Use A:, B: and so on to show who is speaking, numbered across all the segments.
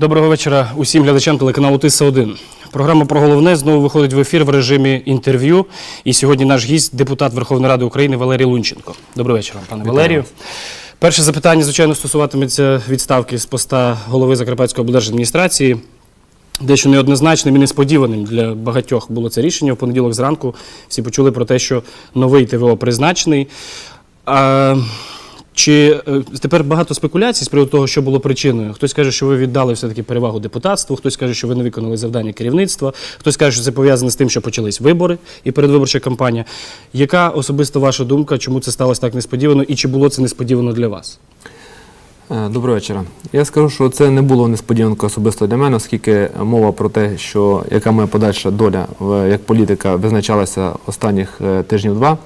A: Доброго вечора усім глядачам телеканалу Тиса 1 Програма про головне знову виходить в ефір в режимі інтерв'ю. І сьогодні наш гість, депутат Верховної Ради України Валерій Лунченко. Доброго вечора, пане Валерію. Перше запитання, звичайно, стосуватиметься відставки з поста голови Закарпатської облдержадміністрації. Дещо неоднозначним і несподіваним для багатьох було це рішення. В понеділок зранку всі почули про те, що новий ТВО призначений. А, чи е, тепер багато спекуляцій з приводу того, що було причиною? Хтось каже, що ви віддали все-таки перевагу депутатству, хтось каже, що ви не виконали завдання керівництва, хтось каже, що це пов'язане з тим, що почались вибори і передвиборча кампанія. Яка особисто ваша думка, чому це сталося так несподівано і чи було це несподівано для вас?
B: Е, Доброго вечора. Я скажу, що це не було несподіванкою особисто для мене, оскільки мова про те, що яка моя подальша доля як політика визначалася останніх е, тижнів два.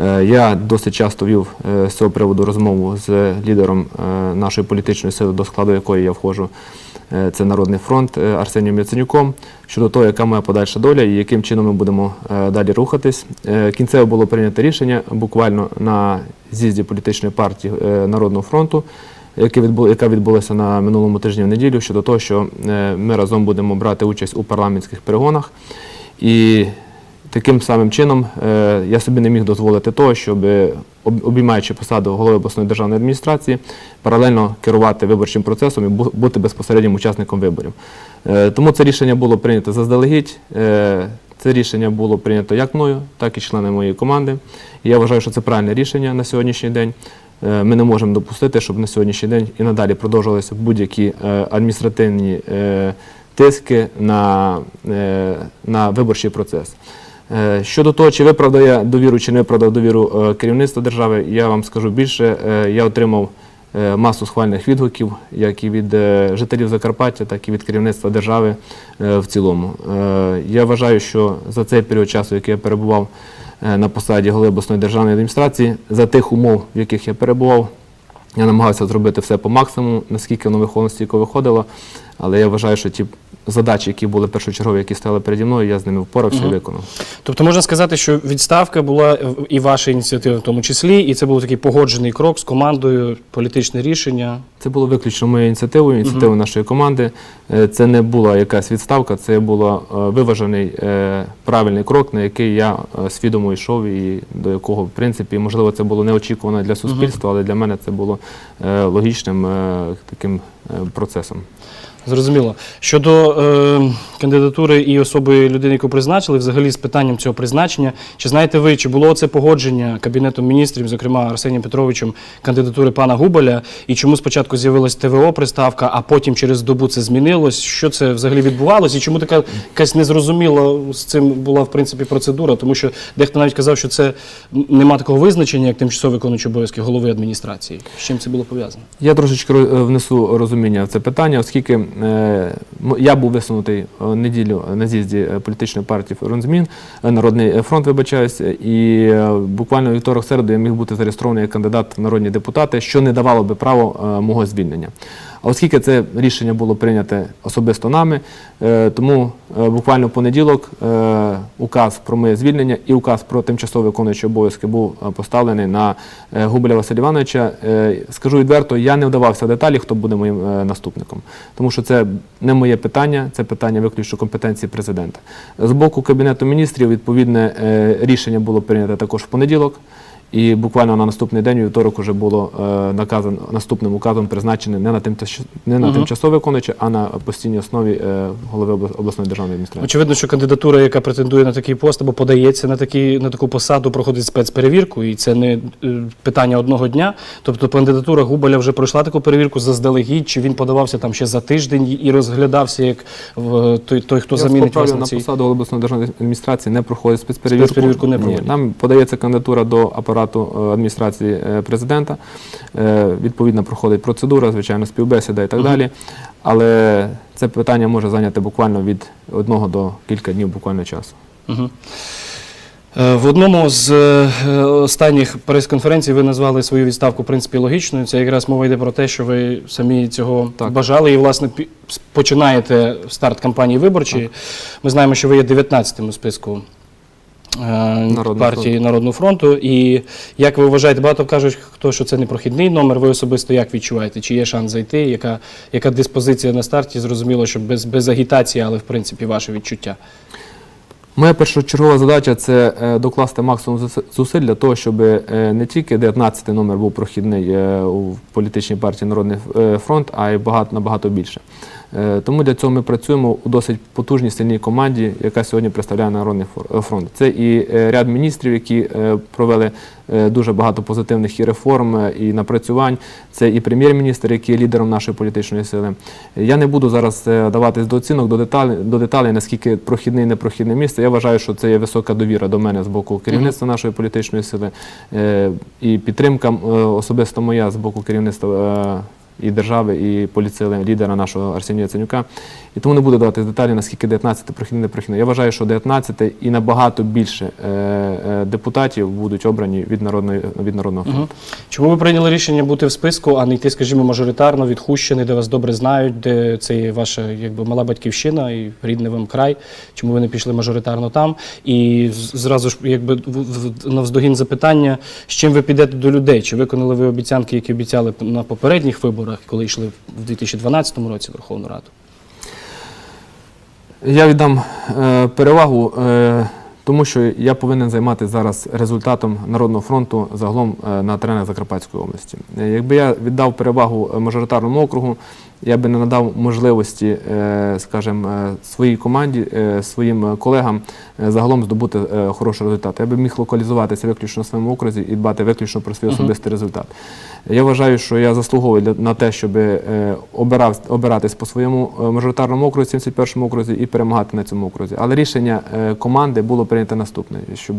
B: Е, Я досить часто вів з цього приводу розмову з лідером нашої політичної сили, до складу якої я входжу. Це Народний фронт Арсенієм Яценюком щодо того, яка моя подальша доля і яким чином ми будемо далі рухатись. Кінцево було прийнято рішення буквально на з'їзді політичної партії Народного фронту яка відбулася на минулому тижні в неділю щодо того, що е, ми разом будемо брати участь у парламентських перегонах. І таким самим чином е, я собі не міг дозволити того, щоб обіймаючи посаду голови обласної державної адміністрації, паралельно керувати виборчим процесом і бути безпосереднім учасником виборів. Е, Тому це рішення було прийнято заздалегідь. Це рішення було прийнято як мною, так і членами моєї команди. І я вважаю, що це правильне рішення на сьогоднішній день. Е, Ми не можемо допустити, щоб на сьогоднішній день і надалі продовжувалися будь-які е, адміністративні е, тиски на, на виборчий процес. Щодо того, чи виправдав я довіру, чи не виправдав довіру керівництва держави, я вам скажу більше. Я отримав масу схвальних відгуків, як і від жителів Закарпаття, так і від керівництва держави в цілому. Я вважаю, що за цей період часу, який я перебував на посаді голови обласної державної адміністрації, за тих умов, в яких я перебував, я намагався зробити все по максимуму, наскільки воно виходило, стільки виходило. Але я вважаю, що ті задачі, які були першочергові, які стояли переді мною, я з ними впорався і виконав.
A: Тобто можна сказати, що відставка була е, і ваша ініціатива в тому числі, і це був такий погоджений крок з командою, політичне рішення.
B: Це було виключно моєю ініціативою, ініціативою нашої команди. Е, Це не була якась відставка, це був е, виважений правильний крок, на який я свідомо йшов і до якого, в принципі, можливо, це було неочікувано для суспільства, але для мене це було логічним таким процесом.
A: Зрозуміло. Щодо е, кандидатури і особи людини, яку призначили, взагалі з питанням цього призначення, чи знаєте ви, чи було це погодження Кабінетом міністрів, зокрема Арсенієм Петровичем, кандидатури пана Губаля, і чому спочатку з'явилась ТВО приставка, а потім через добу це змінилось? Що це взагалі відбувалося? І чому така якась незрозуміла з цим була в принципі процедура? Тому що дехто навіть казав, що це нема такого визначення, як тимчасово виконуючий обов'язки голови адміністрації. З чим це було пов'язано?
B: Я трошечки е, внесу розуміння в це питання, оскільки е, я був висунутий е, неділю на з'їзді е, політичної партії Ронзмін, е, Народний е, фронт, вибачаюся, і е, буквально у вівторок середу я міг бути зареєстрований як кандидат в народні депутати, що не давало би право е, мого звільнення. А оскільки це рішення було прийняте особисто нами, е, тому е, буквально в понеділок е, указ про моє звільнення і указ про тимчасово виконуючі обов'язки був поставлений на Губеля Василя Івановича. Скажу відверто, я не вдавався в деталі, хто буде моїм наступником, тому що це не моє питання, це питання виключно компетенції президента. З боку Кабінету міністрів відповідне рішення було прийнято також в понеділок. І буквально на наступний день, у вівторок, вже було е, наказано наступним указом призначене не на тимчас- не на
A: Мгм.
B: тимчасове виконуюче, а на постійній основі е, голови обла- обласної державної адміністрації.
A: Очевидно, що кандидатура, яка претендує на такий пост або подається на, такі, на таку посаду, проходить спецперевірку, і це не е, питання одного дня. Тобто кандидатура Губаля вже пройшла таку перевірку заздалегідь, чи він подавався там ще за тиждень і розглядався як в, той, той, хто
B: Я
A: замінить вас на
B: на
A: цій.
B: посаду голови обласної державної адміністрації не проходить спецперевірку.
A: Спецперевірку не
B: Ні. Нам подається кандидатура до апарату е, адміністрації е, президента. Е, Відповідно, проходить процедура, звичайно, співбесіда і так далі. Але це питання може зайняти буквально від одного до кілька днів буквально часу.
A: Угу. В одному з останніх прес-конференцій ви назвали свою відставку в принципі логічною. Це якраз мова йде про те, що ви самі цього
B: Так.
A: бажали і, власне, починаєте старт кампанії виборчої. Ми знаємо, що ви є 19-тим у списку
B: Народного
A: партії Народного фронту. І як ви вважаєте, багато кажуть, хто що це не прохідний номер. Ви особисто як відчуваєте? Чи є шанс зайти? Яка, яка диспозиція на старті? Зрозуміло, що без, без агітації, але в принципі ваше відчуття.
B: Моя першочергова задача це е, докласти максимум зусиль для того, щоб е, не тільки 19 номер був прохідний е, у політичній партії Народний е, фронт, а й багато набагато більше. Е, Тому для цього ми працюємо у досить потужній сильній команді, яка сьогодні представляє Народний е, фронт. Це і е, ряд міністрів, які провели дуже багато позитивних і реформ, і напрацювань. Це і прем'єр-міністр, який є лідером нашої політичної сили. Я не буду зараз даватись до оцінок, до деталей, до деталей, наскільки прохідне і непрохідне місце. Я вважаю, що це є висока довіра до мене з боку керівництва нашої політичної сили і підтримка особисто моя з боку керівництва. І держави, і поліцили лідера нашого Арсенія Яценюка. І тому не буду давати деталі, наскільки 19 прохідне непрохідне. Я вважаю, що 19 і набагато більше е, е, депутатів будуть обрані від народної від народного фронту.
A: Мгм. Чому ви прийняли рішення бути в списку, а не йти, скажімо, мажоритарно від Хущини, де вас добре знають, де це є ваша якби мала батьківщина і рідний вам край? Чому ви не пішли мажоритарно там? І зразу ж, якби навздогін запитання, з чим ви підете до людей? Чи виконали ви обіцянки, які обіцяли на попередніх виборах, коли йшли в 2012 році в Верховну Раду?
B: Я віддам е, перевагу, е, тому що я повинен займатися зараз результатом Народного фронту загалом е, на теренах Закарпатської області. Е, Якби я віддав перевагу мажоритарному округу, я би не надав можливості, е, скажімо, е, своїй команді, е, своїм колегам загалом здобути хороший результат. Я би міг локалізуватися виключно на своєму окрузі і дбати виключно про свій особистий результат. Я вважаю, що я заслуговую на те, щоб обирав, обиратись по своєму мажоритарному окрузі, 71-му окрузі і перемагати на цьому окрузі. Але рішення команди було прийнято наступне, щоб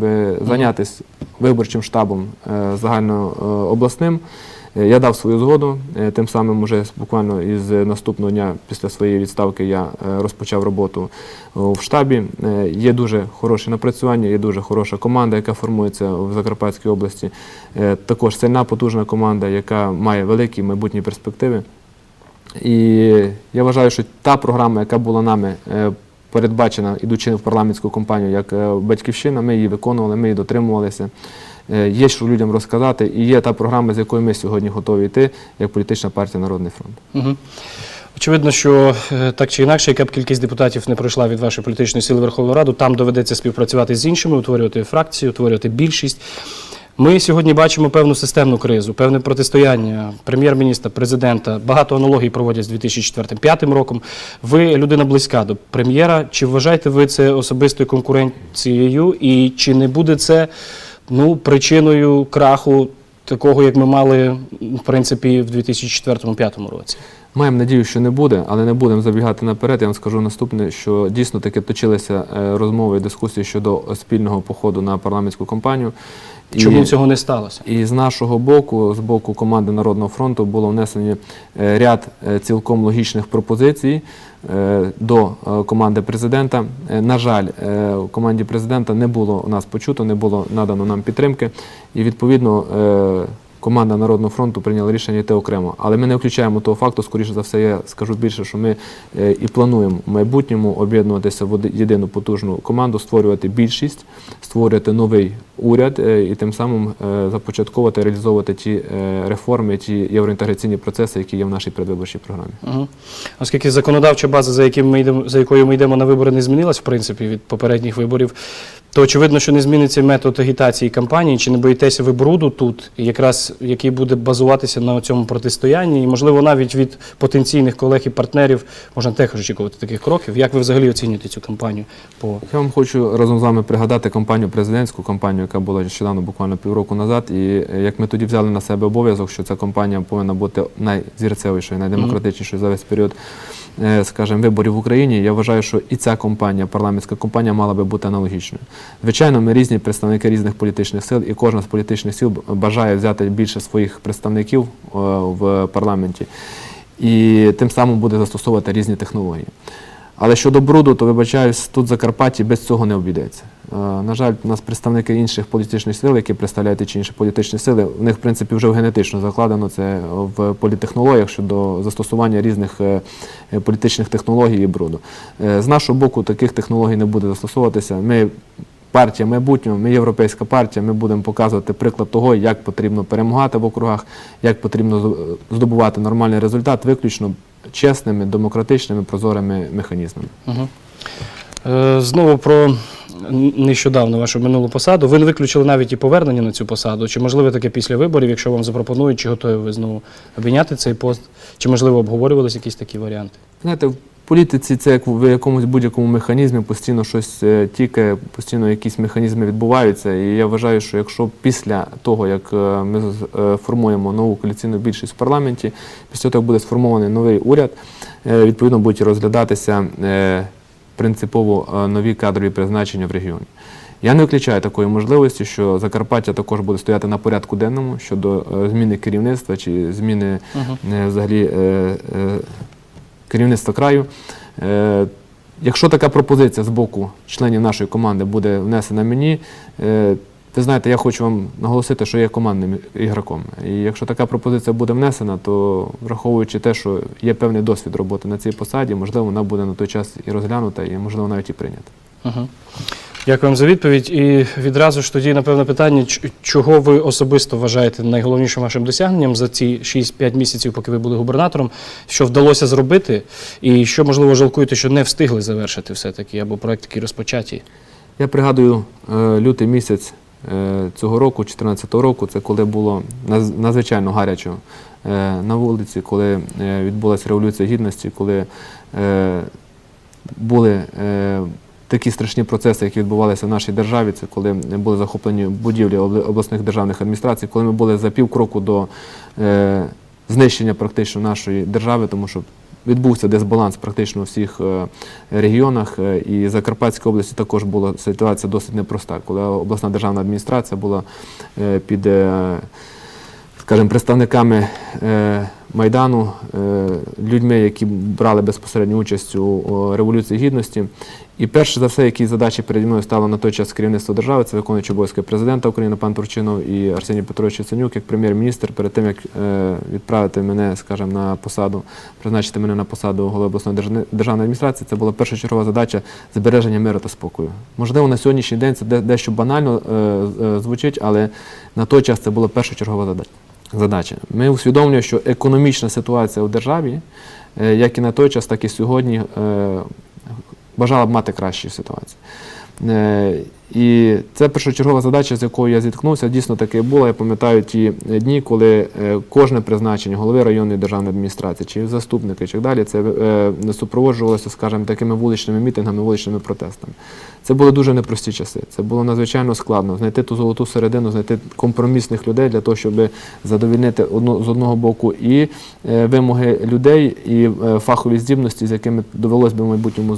B: зайнятися виборчим штабом загальнообласним. Е, Я дав свою згоду, е, тим самим уже буквально із наступного дня після своєї відставки я е, розпочав роботу в штабі. Є дуже хороше напрацювання, є дуже хороша команда, яка формується в Закарпатській області. Також сильна, потужна команда, яка має великі майбутні перспективи. І я вважаю, що та програма, яка була нами передбачена, ідучи в парламентську кампанію як батьківщина, ми її виконували, ми її дотримувалися. Е, Є що людям розказати, і є та програма, з якою ми сьогодні готові йти, як політична партія Народний фронт.
A: Очевидно, що е, так чи інакше, яка б кількість депутатів не пройшла від вашої політичної сили в Верховну Раду, там доведеться співпрацювати з іншими, утворювати фракцію, утворювати більшість. Ми сьогодні бачимо певну системну кризу, певне протистояння прем'єр-міністра, президента. Багато аналогій проводять з 2004-2005 роком. Ви людина близька до прем'єра. Чи вважаєте ви це особистою конкуренцією? І чи не буде це ну, причиною краху такого, як ми мали в принципі в 2004-2005 році?
B: Маємо надію, що не буде, але не будемо забігати наперед. Я вам скажу наступне, що дійсно таки точилися е, розмови і дискусії щодо спільного походу на парламентську кампанію. І-
A: Чому цього не сталося?
B: І з нашого боку, з боку команди Народного фронту, було внесені е, ряд е, цілком логічних пропозицій до команди президента. На жаль, у команді президента не було нас почуто, не було надано нам підтримки. І відповідно команда Народного фронту прийняла рішення йти окремо. Але ми не включаємо того факту, скоріше за все, я скажу більше, що ми е, і плануємо в майбутньому об'єднуватися в єдину потужну команду, створювати більшість, створювати новий уряд е, і тим самим е, започатковувати, реалізовувати ті реформи, ті євроінтеграційні процеси, які є в нашій передвиборчій програмі.
A: Угу. Оскільки законодавча база, за, яким ми йдемо, за якою ми йдемо на вибори, не змінилась, в принципі, від попередніх виборів, то очевидно, що не зміниться метод агітації кампанії. Чи не боїтеся ви бруду тут, якраз який буде базуватися на цьому протистоянні, і можливо навіть від потенційних колег і партнерів можна теж очікувати таких кроків. Як ви взагалі оцінюєте цю кампанію? По
B: Я вам хочу разом з вами пригадати кампанію президентську кампанію, яка була нещодавно, буквально півроку назад. І як ми тоді взяли на себе обов'язок, що ця кампанія повинна бути найзірцевішою, найдемократичнішою за весь період, скажімо, виборів в Україні. Я вважаю, що і ця компанія, парламентська компанія, мала би бути аналогічною. Звичайно, ми різні представники різних політичних сил, і кожна з політичних сил бажає взяти більше своїх представників е, в парламенті, і тим самим буде застосовувати різні технології. Але щодо бруду, то вибачаюсь, тут в Закарпатті без цього не обійдеться. Е, На жаль, у нас представники інших політичних сил, які представляють ті чи інші політичні сили, в них, в принципі, вже генетично закладено це в політехнологіях щодо застосування різних е, е, політичних технологій і бруду. З нашого боку таких технологій не буде застосовуватися. Ми партія майбутнього, ми європейська партія, ми будемо показувати приклад того, як потрібно перемагати в округах, як потрібно здобувати нормальний результат, виключно чесними, демократичними, прозорими механізмами.
A: Е, знову про нещодавно вашу минулу посаду. Ви не виключили навіть і повернення на цю посаду. Чи можливо таке після виборів, якщо вам запропонують, чи готові ви знову обійняти цей пост? Чи можливо обговорювалися якісь такі варіанти?
B: Знаєте, в політиці це як в якомусь будь-якому механізмі постійно щось е, тільки, постійно якісь механізми відбуваються. І я вважаю, що якщо після того, як е, ми е, формуємо нову коаліційну більшість в парламенті, після того буде сформований новий уряд, відповідно будуть розглядатися принципово е, нові кадрові призначення в регіоні. Я не виключаю такої можливості, що Закарпаття також буде стояти на порядку денному щодо е, зміни керівництва чи зміни е, взагалі керівництва краю. Якщо така пропозиція з боку членів нашої команди буде внесена мені, ви знаєте, я хочу вам наголосити, що я командним ігроком. І якщо така пропозиція буде внесена, то враховуючи те, що є певний досвід роботи на цій посаді, можливо, вона буде на той час і розглянута, і можливо навіть і прийнята.
A: Угу. Дякую вам за відповідь. І відразу ж тоді, напевно, питання, чого ви особисто вважаєте найголовнішим вашим досягненням за ці 6-5 місяців, поки ви були губернатором, що вдалося зробити, і що, можливо, жалкуєте, що не встигли завершити все-таки, або проект такий розпочаті?
B: Я пригадую е, лютий місяць цього року, 2014 року, це коли було надзвичайно гарячо е, на вулиці, коли е, відбулася революція гідності, коли е, були е, такі страшні процеси, які відбувалися в нашій державі. Це коли були захоплені будівлі обласних державних адміністрацій, коли ми були за півкроку до е, знищення практично нашої держави, тому що відбувся дисбаланс практично у всіх е, регіонах. е, І Закарпатській області також була ситуація досить непроста, коли обласна державна адміністрація була е, під. скажімо, представниками Майдану, людьми, які брали безпосередню участь у Революції Гідності. І перше за все, які задачі переді мною стало на той час керівництво держави, це виконуючий обов'язки президента України пан Турчинов і Арсеній Петрович Яценюк, як прем'єр-міністр, перед тим як е, відправити мене, скажімо, на посаду, призначити мене на посаду голови обласної державної адміністрації, це була першочергова задача збереження миру та спокою. Можливо, на сьогоднішній день це дещо банально е, е, звучить, але на той час це була першочергова задача. Ми усвідомлюємо, що економічна ситуація у державі, як і на той час, так і сьогодні, бажала б мати кращі ситуації. Е, І це першочергова задача, з якою я зіткнувся, дійсно таки була. Я пам'ятаю ті дні, коли е, кожне призначення голови районної державної адміністрації, чи заступники, чи далі, це е, супроводжувалося, скажімо, такими вуличними мітингами, вуличними протестами. Це були дуже непрості часи. Це було надзвичайно складно знайти ту золоту середину, знайти компромісних людей для того, щоб задовільнити з одного боку і е, вимоги людей, і е, фахові здібності, з якими довелось би в майбутньому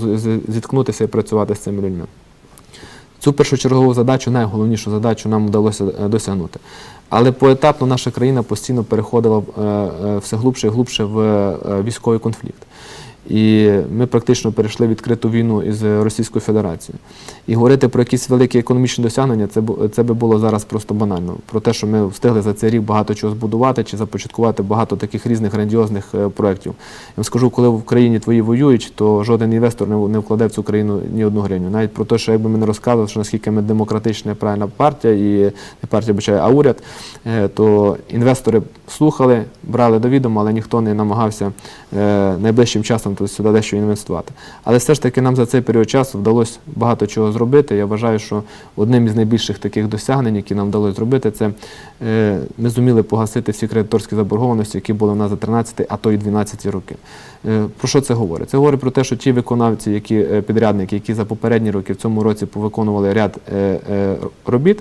B: зіткнутися і працювати з цими людьми. Цю першочергову задачу, найголовнішу задачу нам вдалося е, досягнути. Але поетапно наша країна постійно переходила е, е, все глубше і глубше в військовий конфлікт. І ми практично перейшли відкриту війну із Російською Федерацією. І говорити про якісь великі економічні досягнення, це, це би було зараз просто банально. Про те, що ми встигли за цей рік багато чого збудувати чи започаткувати багато таких різних грандіозних е, проєктів. Я вам скажу, коли в країні твої воюють, то жоден інвестор не, вкладе в цю країну ні одну гривню. Навіть про те, що якби ми не розказували, що наскільки ми демократична правильна партія, і не партія бачає, а уряд, е, то інвестори слухали, брали до відома, але ніхто не намагався е, найближчим часом сюди дещо інвестувати. Але все ж таки нам за цей період часу вдалося багато чого зробити. Я вважаю, що одним із найбільших таких досягнень, які нам вдалося зробити, це е, ми зуміли погасити всі кредиторські заборгованості, які були у нас за 13, а то й 12 роки. Е, Про що це говорить? Це говорить про те, що ті виконавці, які е, підрядники, які за попередні роки в цьому році повиконували ряд робіт.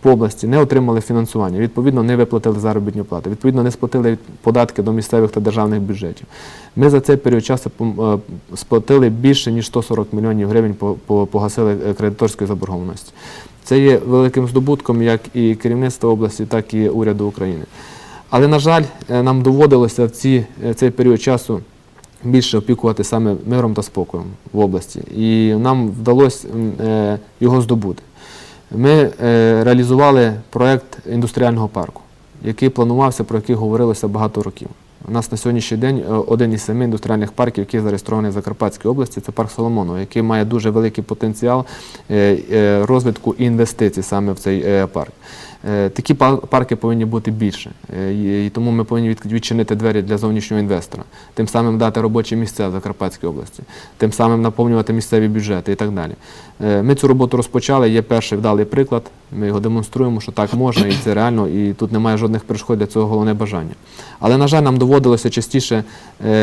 B: По області не отримали фінансування, відповідно, не виплатили заробітні плати, відповідно, не сплатили податки до місцевих та державних бюджетів. Ми за цей період часу е, сплатили більше ніж 140 мільйонів гривень, по- по- погасили е, кредиторської заборгованості. Це є великим здобутком як і керівництва області, так і уряду України. Але, на жаль, е, нам доводилося в цей період часу більше опікувати саме миром та спокоєм в області. І нам вдалося його здобути. Ми е, реалізували проєкт індустріального парку, який планувався, про який говорилося багато років. У нас на сьогоднішній день е, один із семи індустріальних парків, який зареєстрований в Закарпатській області, це парк Соломонова, який має дуже великий потенціал е, розвитку інвестицій саме в цей парк. Е, Такі парки повинні бути більше, Е, і тому ми повинні відчинити двері для зовнішнього інвестора, тим самим дати робочі місця в Закарпатській області, тим самим наповнювати місцеві бюджети і так далі. Е, Ми цю роботу розпочали. Є перший вдалий приклад. Ми його демонструємо, що так можна, і це реально, і тут немає жодних перешкод для цього головне бажання. Але, на жаль, нам доводилося частіше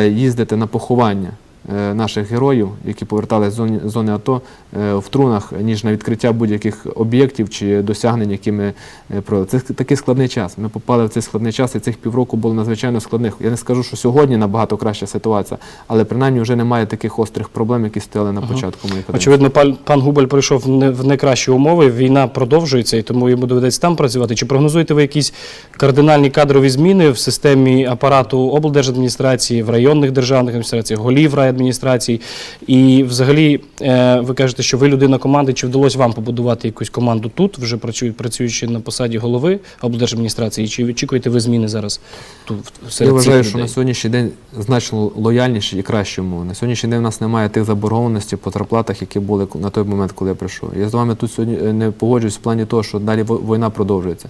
B: їздити на поховання наших героїв, які поверталися з зони, АТО е, в трунах, ніж на відкриття будь-яких об'єктів чи досягнень, які ми е, провели. Це такий складний час. Ми попали в цей складний час, і цих півроку було надзвичайно складних. Я не скажу, що сьогодні набагато краща ситуація, але принаймні вже немає таких острих проблем, які стояли на початку каденції.
A: Очевидно, пан, пан Губель прийшов в найкращі умови. Війна продовжується, і тому йому доведеться там працювати. Чи прогнозуєте ви якісь кардинальні кадрові зміни в системі апарату облдержадміністрації, в районних державних адміністраціях, голів райадміністрацій? І взагалі, е, ви кажете, що ви людина команди. Чи вдалося вам побудувати якусь команду тут, вже працюючи на посаді голови облдержадміністрації? Чи очікуєте ви зміни зараз тут серед
B: Я вважаю,
A: цих
B: що на сьогоднішній день значно лояльніші і кращі умови. На сьогоднішній день у нас немає тих заборгованостей по зарплатах, які були на той момент, коли я прийшов. Я з вами тут сьогодні е, не погоджуюсь в плані того, що далі війна продовжується.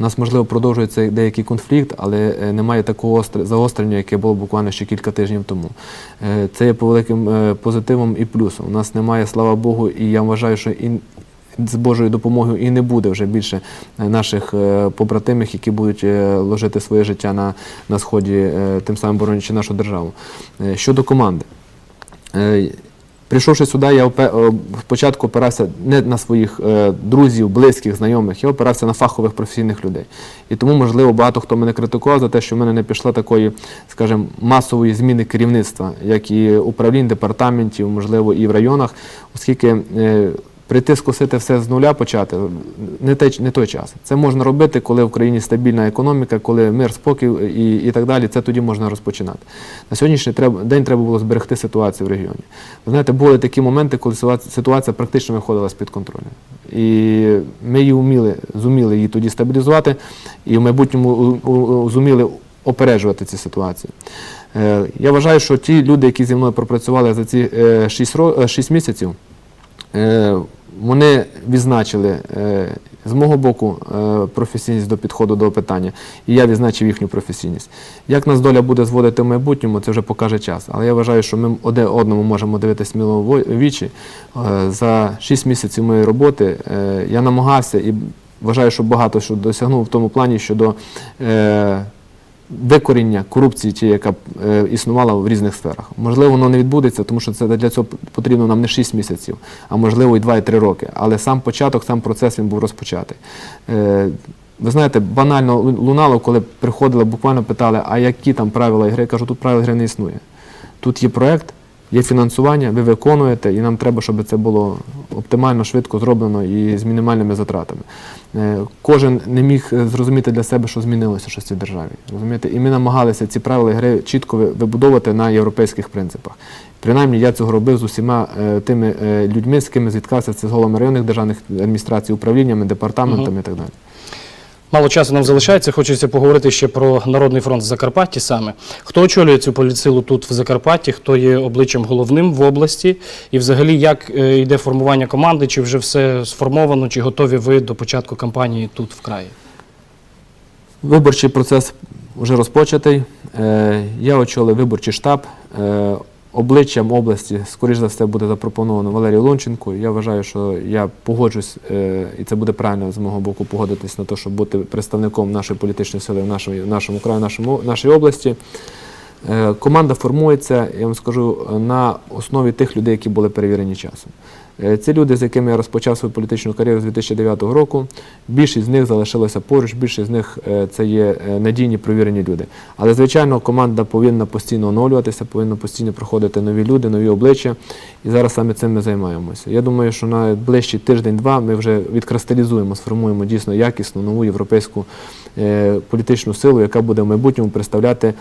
B: У нас, можливо, продовжується деякий конфлікт, але е, немає такого остр- загострення, яке було буквально ще кілька тижнів тому. Е, Це є по великим е, позитивом і плюсом. У нас немає, слава Богу, і я вважаю, що і з Божою допомогою і не буде вже більше наших побратимів, які будуть ложити своє життя на, на сході, тим самим боронячи нашу державу. Щодо команди. Прийшовши сюди, я е, спочатку опирався не на своїх е, друзів, близьких, знайомих, я опирався на фахових професійних людей. І тому, можливо, багато хто мене критикував за те, що в мене не пішла такої, скажімо, масової зміни керівництва, як і управлінь, департаментів, можливо, і в районах, оскільки е, прийти скосити все з нуля почати не той, не той час. Це можна робити, коли в країні стабільна економіка, коли мир, спокій і, і так далі. Це тоді можна розпочинати. На сьогоднішній день треба було зберегти ситуацію в регіоні. Ви знаєте, були такі моменти, коли ситуація, практично виходила з-під контролю. І ми її вміли, зуміли її тоді стабілізувати, і в майбутньому зуміли опереджувати ці ситуації. Е, Я вважаю, що ті люди, які зі мною пропрацювали за ці 6 місяців, Е, Вони відзначили е, з мого боку е, професійність до підходу до питання, і я відзначив їхню професійність. Як нас доля буде зводити в майбутньому, це вже покаже час. Але я вважаю, що ми один одному можемо дивитися сміло в вічі. Е, За 6 місяців моєї роботи я намагався і вважаю, що багато що досягнув в тому плані щодо. Викоріння корупції, яка е, існувала в різних сферах. Можливо, воно не відбудеться, тому що це для цього потрібно нам не 6 місяців, а можливо і 2 і 3 роки. Але сам початок, сам процес він був розпочатий. Е, ви знаєте, банально лунало, коли приходили, буквально питали, а які там правила гри, Я кажу, тут правил гри не існує. Тут є проект, є фінансування, ви виконуєте, і нам треба, щоб це було оптимально, швидко зроблено і з мінімальними затратами. Е, Кожен не міг е, зрозуміти для себе, що змінилося щось в цій державі. Розумієте? І ми намагалися ці правила гри чітко вибудовувати на європейських принципах. Принаймні я цього робив з усіма е, тими людьми, з ким зіткався, це з головами районних державних адміністрацій, управліннями, департаментами і так далі.
A: Мало часу нам залишається. Хочеться поговорити ще про Народний фронт в Закарпатті саме. Хто очолює цю політсилу тут в Закарпатті, хто є обличчям головним в області, і взагалі як е, йде формування команди, чи вже все сформовано, чи готові ви до початку кампанії тут в краї?
B: Виборчий процес вже розпочатий. Е, Я очолив виборчий штаб. Обличчям області, скоріш за все, буде запропоновано Валерію Лунченку. Я вважаю, що я погоджусь, е, і це буде правильно з мого боку погодитись на те, щоб бути представником нашої політичної сили в нашому, нашому краї, в нашому, нашій області. Е, Команда формується, я вам скажу, на основі тих людей, які були перевірені часом. Е, Ці люди, з якими я розпочав свою політичну кар'єру з 2009 року, більшість з них залишилася поруч, більшість з них е, це є е, надійні провірені люди. Але, звичайно, команда повинна постійно оновлюватися, повинна постійно проходити нові люди, нові обличчя. І зараз саме цим ми займаємося. Я думаю, що на ближчий тиждень-два ми вже відкристалізуємо, сформуємо дійсно якісну нову європейську політичну силу, яка буде в майбутньому представляти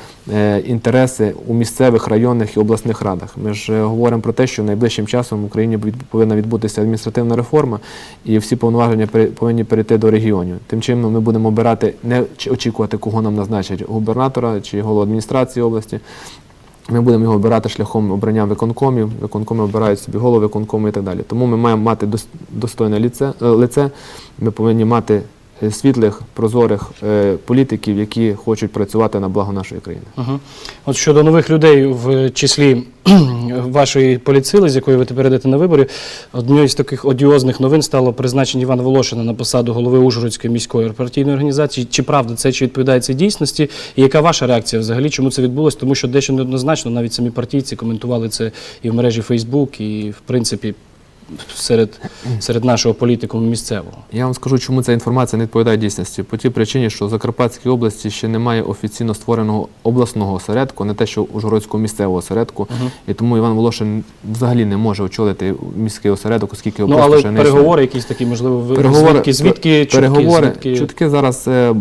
B: інтереси у місцевих районних і обласних радах. Ми ж говоримо про те, що найближчим часом в Україні від- повинна відбутися адміністративна реформа, і всі повноваження повинні перейти до регіонів. Тим чином ми будемо обирати, не очікувати, кого нам назначать губернатора чи голову адміністрації області. Ми будемо його обирати шляхом обрання виконкомів, виконкоми обирають собі голову виконкому і так далі. Тому ми маємо мати достойне е, лице, ми повинні мати світлих, прозорих е, політиків, які хочуть працювати на благо нашої країни.
A: От щодо нових людей в числі вашої політсили, з якої ви тепер йдете на вибори, однією з таких одіозних новин стало призначення Івана Волошина на посаду голови Ужгородської міської партійної організації. Чи правда це, чи відповідає це дійсності? І яка ваша реакція взагалі? Чому це відбулося? Тому що дещо неоднозначно, навіть самі партійці коментували це і в мережі Фейсбук, і в принципі серед, серед нашого політикуму місцевого.
B: Я вам скажу, чому ця інформація не відповідає дійсності. По тій причині, що в Закарпатській області ще немає офіційно створеного обласного осередку, не те, що Ужгородського місцевого осередку. І тому Іван Волошин взагалі не може очолити міський осередок, оскільки його
A: Ну
B: просто
A: але
B: ще не
A: переговори якісь такі, можливо, ви
B: Переговори,
A: звідки, звідки чутки,
B: переговори,
A: звідки...
B: чутки зараз, е,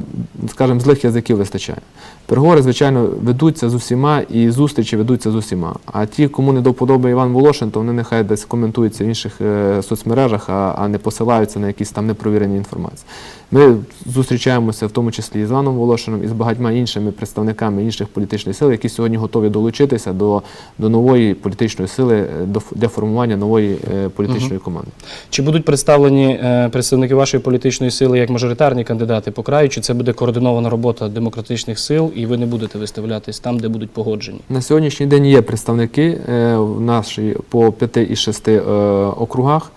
B: скажімо, злих язиків вистачає. Переговори, звичайно, ведуться з усіма і зустрічі ведуться з усіма. А ті, кому не до вподоби Іван Волошин, то вони нехай десь коментуються в інших е, соцмережах, а, не посилаються на якісь там непровірені інформації. Ми зустрічаємося в тому числі і з Іваном Волошином, і з багатьма іншими представниками інших політичних сил, які сьогодні готові долучитися до, до нової політичної сили е, до, для формування нової е, політичної команди.
A: Чи будуть представлені представники вашої політичної сили як мажоритарні кандидати по краю, чи це буде координована робота демократичних сил, і ви не будете виставлятись там, де будуть погоджені?
B: На сьогоднішній день є представники в нашій по п'яти із шести е, округах,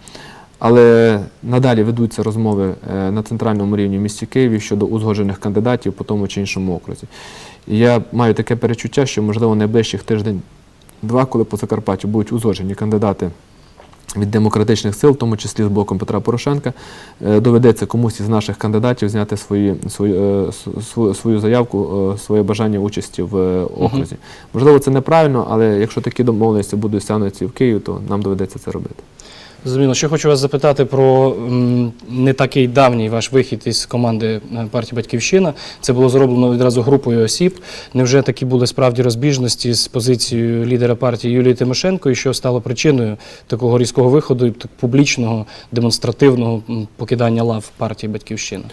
B: але надалі ведуться розмови е, на центральному рівні в місті Києві щодо узгоджених кандидатів по тому чи іншому окрузі. І я маю таке перечуття, що можливо найближчих тиждень-два, коли по Закарпаттю будуть узгоджені кандидати. Від демократичних сил, в тому числі з боком Петра Порошенка, е, доведеться комусь із наших кандидатів зняти свої, свою, е, свою, заявку, своє бажання участі в окрузі. Можливо, це неправильно, але якщо такі домовленості будуть стягнуті в Київ, то нам доведеться це робити.
A: Зрозуміло. Ще хочу вас запитати про не такий давній ваш вихід із команди е, партії Батьківщина. Це було зроблено відразу групою осіб. Невже такі були справді розбіжності з позицією лідера партії Юлії Тимошенко, і що стало причиною такого різкого виходу і публічного демонстративного покидання лав партії Батьківщина?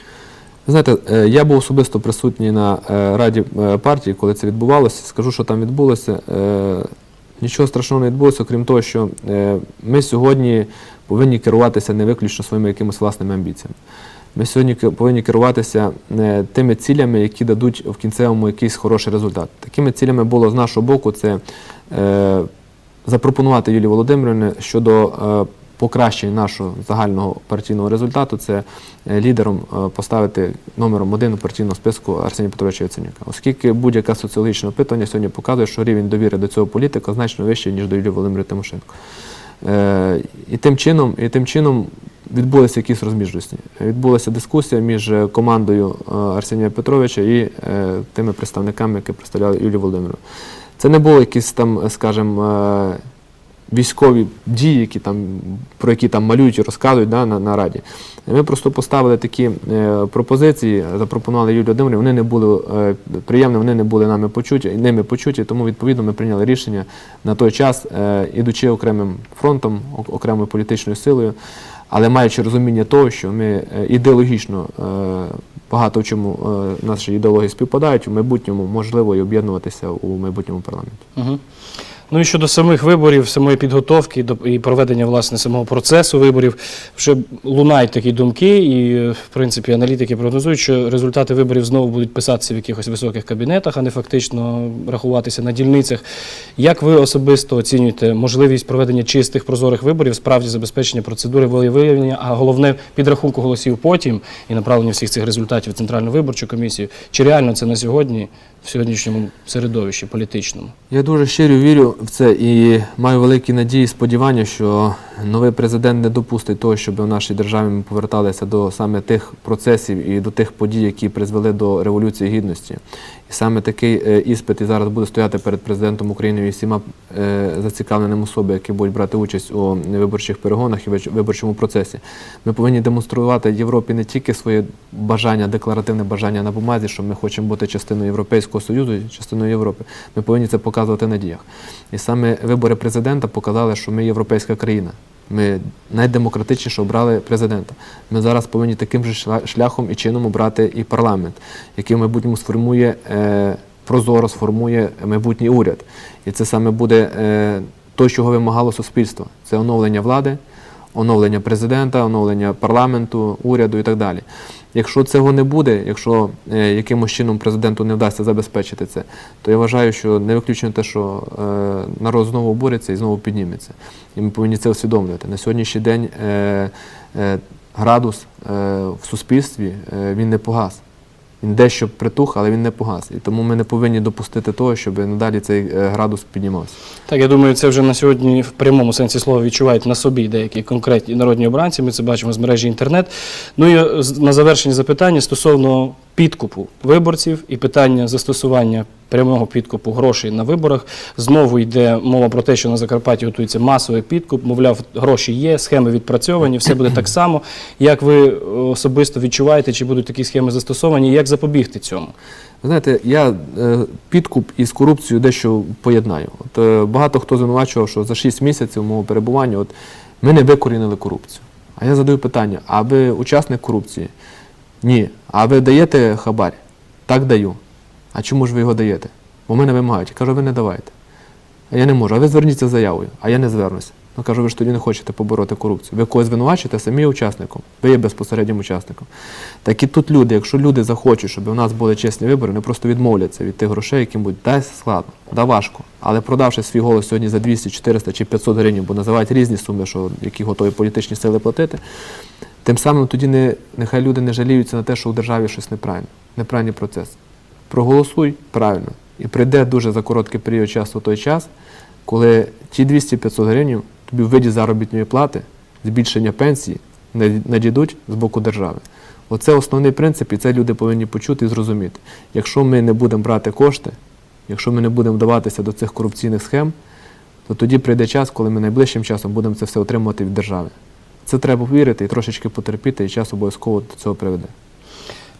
B: Знаєте, е, я був особисто присутній на е, раді партії, коли це відбувалося. Скажу, що там відбулося. Нічого страшного не відбулося, крім того, що е, ми сьогодні повинні керуватися не виключно своїми якимись власними амбіціями. Ми сьогодні повинні керуватися е, тими цілями, які дадуть в кінцевому якийсь хороший результат. Такими цілями було з нашого боку це е, запропонувати Юлії Володимирівні щодо покращення нашого загального партійного результату. Це е, лідером е, поставити номером один у партійному списку Арсенія Петровича Яценюка. Оскільки будь-яке соціологічне опитування сьогодні показує, що рівень довіри до цього політика значно вищий, ніж до Юлії Володимирівни Тимошенко. Е, І тим чином, і тим чином відбулися якісь розміжності. Відбулася дискусія між командою Арсенія Петровича і тими представниками, які представляли Юлію Володимирівну. Це не було якісь там, скажімо, військові дії, які там, про які там малюють і розказують да, на, на раді. Ми просто поставили такі е, пропозиції, запропонували Юлію Володимирівні, вони не були е, приємні, вони не були нами почуті, ними почуті, тому відповідно ми прийняли рішення на той час, е, ідучи окремим фронтом, окремою політичною силою, але маючи розуміння того, що ми е, ідеологічно е, багато в чому е, наші ідеології співпадають, у майбутньому можливо і об'єднуватися у майбутньому парламенті.
A: Угу. Ну і щодо самих виборів, самої підготовки і проведення власне самого процесу виборів, вже лунають такі думки, і в принципі аналітики прогнозують, що результати виборів знову будуть писатися в якихось високих кабінетах, а не фактично рахуватися на дільницях. Як ви особисто оцінюєте можливість проведення чистих прозорих виборів, справді забезпечення процедури волевиявлення, а головне підрахунку голосів потім і направлення всіх цих результатів в Центральну виборчу комісію? Чи реально це на сьогодні сьогоднішньому середовищі політичному?
B: Я дуже щиро вірю в це і маю великі надії і сподівання, що новий президент не допустить того, щоб в нашій державі ми поверталися до саме тих процесів і до тих подій, які призвели до Революції Гідності. І саме такий е, іспит і зараз буде стояти перед президентом України і всіма е, зацікавленими особами, які будуть брати участь у виборчих перегонах і виборчому процесі. Ми повинні демонструвати Європі не тільки своє бажання, декларативне бажання на бумазі, що ми хочемо бути частиною Європейського Союзу, частиною Європи. Ми повинні це показувати на діях. І саме вибори президента показали, що ми європейська країна. Ми найдемократичніше обрали президента. Ми зараз повинні таким же шляхом і чином обрати і парламент, який в майбутньому сформує е, прозоро сформує майбутній уряд. І це саме буде те, чого вимагало суспільство. Це оновлення влади, оновлення президента, оновлення парламенту, уряду і так далі. Якщо цього не буде, якщо е, якимось чином президенту не вдасться забезпечити це, то я вважаю, що не виключено те, що е, народ знову бореться і знову підніметься. І ми повинні це усвідомлювати. На сьогоднішній день е, градус в суспільстві він не погас. Він дещо притух, але він не погас. І тому ми не повинні допустити того, щоб надалі цей е, градус піднімався.
A: Так, я думаю, це вже на сьогодні в прямому сенсі слова відчувають на собі деякі конкретні народні обранці. Ми це бачимо з мережі інтернет. Ну і з- на завершення запитання стосовно підкупу виборців і питання застосування прямого підкупу грошей на виборах. Знову йде мова про те, що на Закарпатті готується масовий підкуп. Мовляв, гроші є, схеми відпрацьовані, все буде так само. Як ви е, особисто відчуваєте, чи будуть такі схеми застосовані, як запобігти цьому?
B: Ви знаєте, я е, підкуп із корупцією дещо поєднаю. От, е, багато хто звинувачував, що за 6 місяців мого перебування от, ми не викорінили корупцію. А я задаю питання: а ви учасник корупції? Ні. А ви даєте хабар? Так даю. А чому ж ви його даєте? Бо мене вимагають. Я кажу, ви не давайте. А я не можу. А ви зверніться заявою, а я не звернуся. Ну кажу, ви ж тоді не хочете побороти корупцію. Ви когось звинувачуєте, самі є учасником. Ви є безпосереднім учасником. Так і тут люди, якщо люди захочуть, щоб у нас були чесні вибори, вони просто відмовляться від тих грошей, яким будуть дай складно, да важко. Але продавши свій голос сьогодні за 200, 400 чи 500 гривень, бо називають різні суми, що які готові політичні сили платити, тим самим тоді не, нехай люди не жаліються на те, що у державі щось неправильно, неправильний процес. Проголосуй правильно. І прийде дуже за короткий період часу той час, коли ті 200-500 гривень тобі в виді заробітної плати, збільшення пенсії надійдуть з боку держави. Оце основний принцип, і це люди повинні почути і зрозуміти. Якщо ми не будемо брати кошти, якщо ми не будемо вдаватися до цих корупційних схем, то тоді прийде час, коли ми найближчим часом будемо це все отримувати від держави. Це треба повірити і трошечки потерпіти, і час обов'язково до цього приведе.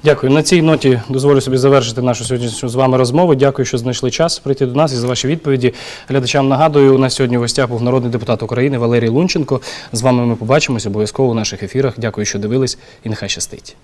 A: Дякую. На цій ноті дозволю собі завершити нашу сьогоднішню з вами розмову. Дякую, що знайшли час прийти до нас і за ваші відповіді. Глядачам нагадую, у нас сьогодні в гостях був народний депутат України Валерій Лунченко. З вами ми побачимось обов'язково у наших ефірах. Дякую, що дивились, і нехай щастить.